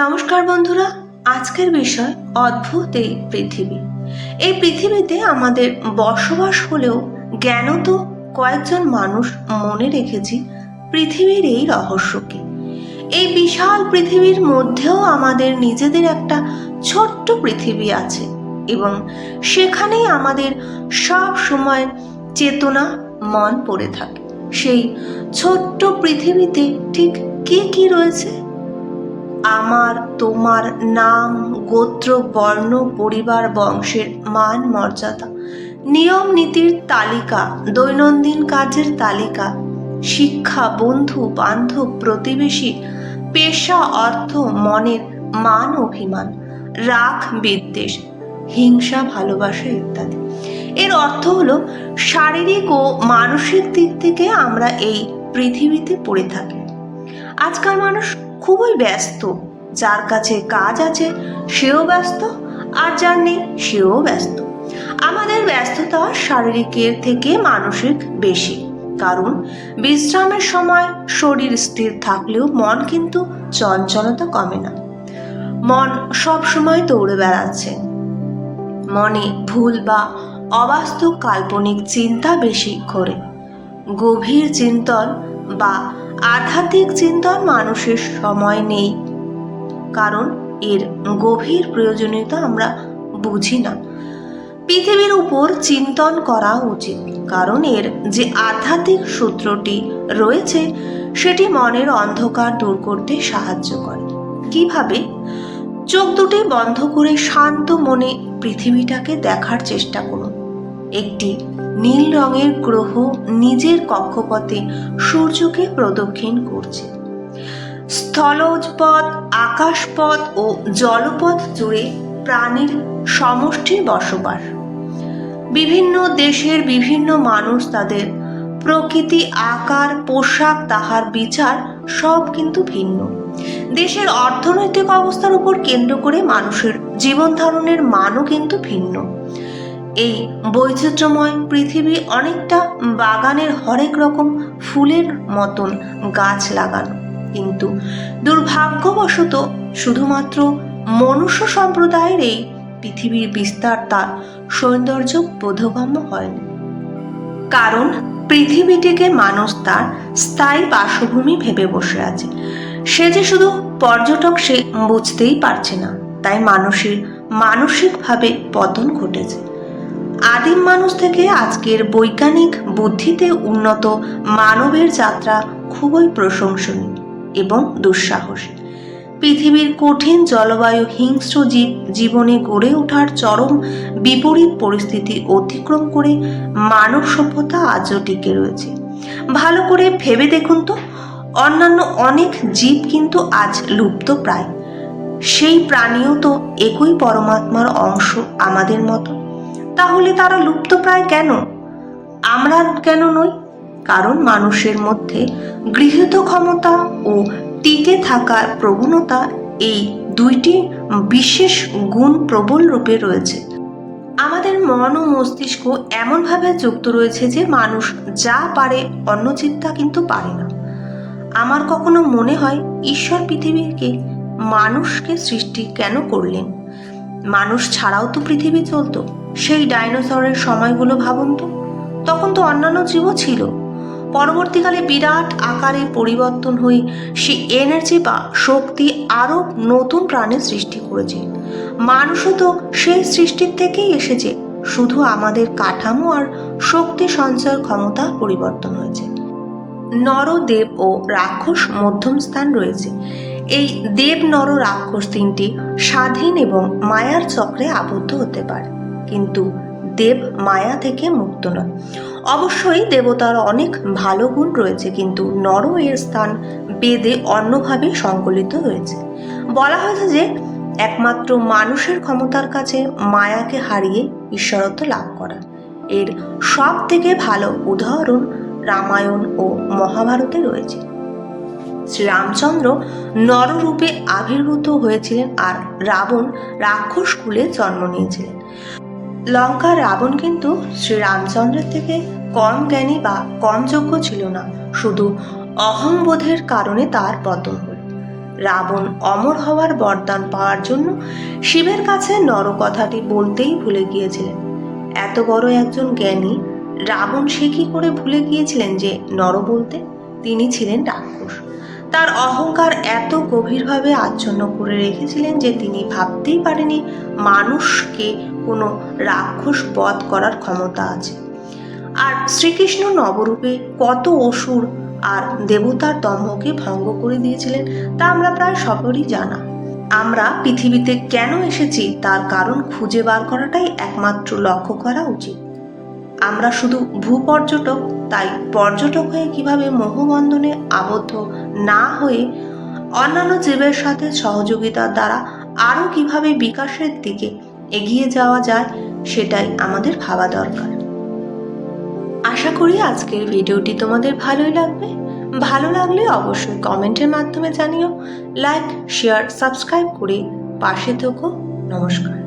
নমস্কার বন্ধুরা, আজকের বিষয় অদ্ভুত এই পৃথিবী। এই পৃথিবীতে আমাদের বসবাস হলেও জ্ঞানত কয়েকজন মানুষ মনে রেখেছি, পৃথিবীর এই রহস্যকে এই বিশাল পৃথিবীর মধ্যেও আমাদের নিজেদের একটা ছোট্ট পৃথিবী আছে এবং সেখানেই আমাদের সব সময় চেতনা, মন পড়ে থাকে। সেই ছোট্ট পৃথিবীতে ঠিক কি কি রয়েছে? আমার তোমার নাম, গোত্র, বর্ণ, পরিবার, বংশের মান, মর্যাদা। নিয়ম নীতির তালিকা, দৈনন্দিন কাজের তালিকা, শিক্ষা, বন্ধু, বান্ধব, প্রতিবেশী, পেশা, অর্থ, মনের মান, অভিমান, রাগ, বিদ্বেষ, হিংসা, ভালোবাসা ইত্যাদি। এর অর্থ হলো, শারীরিক ও মানসিক দিক থেকে আমরা এই পৃথিবীতে পড়ে থাকি। আজকাল মানুষ খুবই ব্যস্ত। যার কাছে কাজ আছে, সেও ব্যস্ত, আর যার নেই, সেও ব্যস্ত। আমাদের ব্যস্ততা শারীরিকের থেকে মানসিক বেশি। কারণ বিশ্রামের সময় শরীর স্থির থাকলেও মন কিন্তু চঞ্চলতা কমে না। মন সব সময় দৌড়ে বেড়াচ্ছে। মনে ভুল বা অবাস্তব কাল্পনিক চিন্তা বেশি করে গভীর চিন্তন বা আধ্যাত্মিক চিন্তন মানুষের সময় নেই। কারণ এর গভীর প্রয়োজনীয়তা আমরা বুঝি না। পৃথিবীর উপর চিন্তন করা উচিত। কারণ এর যে আধ্যাত্মিক সূত্রটি রয়েছে, সেটি মনের অন্ধকার দূর করতে সাহায্য করে। কীভাবে? চোখ দুটি বন্ধ করে শান্ত মনে পৃথিবীটাকে দেখার চেষ্টা করুন। একটি নীল রঙের গ্রহ নিজের কক্ষপথে সূর্যকে প্রদক্ষিণ করছে। স্থলপথ, আকাশপথ ও জলপথ জুড়ে প্রাণীর সমষ্টির বসবাস বিভিন্ন দেশের বিভিন্ন মানুষ তাদের প্রকৃতি, আকার, পোশাক, তাহার বিচার সব কিন্তু ভিন্ন। দেশের অর্থনৈতিক অবস্থার উপর কেন্দ্র করে মানুষের জীবন ধারণের মানও কিন্তু ভিন্ন। এই বৈচিত্র্যময় পৃথিবী অনেকটা বাগানের হরেক রকম ফুলের মতন গাছ লাগানো। কিন্তু দুর্ভাগ্যবশত শুধুমাত্র মনুষ্য সম্প্রদায়ের এই পৃথিবীর বিস্তার তার সৌন্দর্য বোধগম্য হয়নি। কারণ পৃথিবীটিকে মানুষ তার স্থায়ী বাসভূমি ভেবে বসে আছে। সে যে শুধু পর্যটক সে বুঝতেই পারছে না, তাই মানুষের মানসিকভাবে পতন ঘটেছে। আদিম মানুষ থেকে আজকের বৈজ্ঞানিক বুদ্ধিতে উন্নত মানবের যাত্রা খুবই প্রশংসনীয় এবং দুঃসাহসী। পৃথিবীর কঠিন জলবায়ু হিংস্র জীব, জীবনে গড়ে ওঠার চরম বিপরীত পরিস্থিতি অতিক্রম করে মানব সভ্যতা আজও টিকে রয়েছে। ভালো করে ভেবে দেখুন তো, অন্যান্য অনেক জীব কিন্তু আজ লুপ্ত প্রায়। সেই প্রাণীও তো একই পরমাত্মার অংশ আমাদের মতো। তাহলে তারা লুপ্তপ্রায় কেন? আমরা কেন নই? কারণ মানুষের মধ্যে গৃহীত ক্ষমতা ও টিকে থাকার প্রবণতা এই দুইটি বিশেষ গুণ প্রবল রূপে রয়েছে। আমাদের মন ও মস্তিষ্ক এমনভাবে যুক্ত রয়েছে যে মানুষ যা পারে অন্য চিন্তা কিন্তু পারে না। আমার কখনো মনে হয় ঈশ্বর পৃথিবীকে মানুষকে সৃষ্টি কেন করলেন? মানুষ ছাড়াও তো পৃথিবী চলতো। সেই ডাইনোসরের সময়গুলো ভাবুন তো। তখন তো অন্যান্য জীবও ছিল। পরবর্তীকালে বিরাট আকারে পরিবর্তন হয়ে সে এনার্জি বা শক্তি আরও নতুন প্রাণের সৃষ্টি করেছে। মানুষও তো সেই সৃষ্টির থেকেই এসেছে। শুধু আমাদের কাঠামো আর শক্তি সঞ্চয়ের ক্ষমতা পরিবর্তন হয়েছে। নরদেব ও রাক্ষস মধ্যম স্থান রয়েছে। এই দেব নর রাক্ষস তিনটি স্বাধীন এবং মায়ার চক্রে আবদ্ধ হতে পারে। কিন্তু দেব মায়া থেকে মুক্ত নয় অবশ্যই দেবতার অনেক ভালো গুণ রয়েছে, কিন্তু নর এর স্থান বেদে অন্যভাবে সংকলিত হয়েছে। বলা হয়েছে যে, একমাত্র মানুষের ক্ষমতার কাছে মায়াকে হারিয়ে ঈশ্বরত্ব লাভ করা। এর সব থেকে ভালো উদাহরণ রামায়ণ ও মহাভারতে রয়েছে। শ্রীরামচন্দ্র নররূপে আবির্ভূত হয়েছিলেন আর রাবণ রাক্ষস কুলে জন্ম নিয়েছিলেন। লঙ্কার রাবণ কিন্তু শ্রীরামচন্দ্রের থেকে কম জ্ঞানী বা কম যোগ্য ছিল না, শুধু অহংবোধের কারণে তার পতন হল। রাবণ অমর হওয়ার বরদান পাওয়ার জন্য শিবের কাছে নর কথাটি বলতেই ভুলে গিয়েছিলেন। এত বড় একজন জ্ঞানী, রাবণ সে কি করে ভুলে গিয়েছিলেন যে নর বলতে? তিনি ছিলেন রাক্ষস। তার অহংকার এত গভীরভাবে আচ্ছন্ন করে রেখেছিলেন যে তিনি ভাবতেই পারেনি মানুষকে কোনো রাক্ষস বধ করার ক্ষমতা আছে। আর শ্রীকৃষ্ণ নবরূপে কত অসুর আর দেবতার দম্ভকে ভঙ্গ করে দিয়েছিলেন তা আমরা প্রায় সকলেই জানা। আমরা পৃথিবীতে কেন এসেছি তার কারণ খুঁজে বার করাটাই একমাত্র লক্ষ্য করা উচিত। আমরা শুধু ভূপর্যটক, তাই পর্যটক হয়ে কীভাবে মোহবন্ধনে আবদ্ধ না হয়ে অন্যান্য জীবের সাথে সহযোগিতার দ্বারা আরও কীভাবে বিকাশের দিকে এগিয়ে যাওয়া যায়, সেটাই আমাদের ভাবা দরকার। আশা করি আজকের ভিডিওটি তোমাদের ভালোই লাগবে। ভালো লাগলে অবশ্যই কমেন্টের মাধ্যমে জানিও, লাইক, শেয়ার, সাবস্ক্রাইব করে পাশে থেকো। নমস্কার।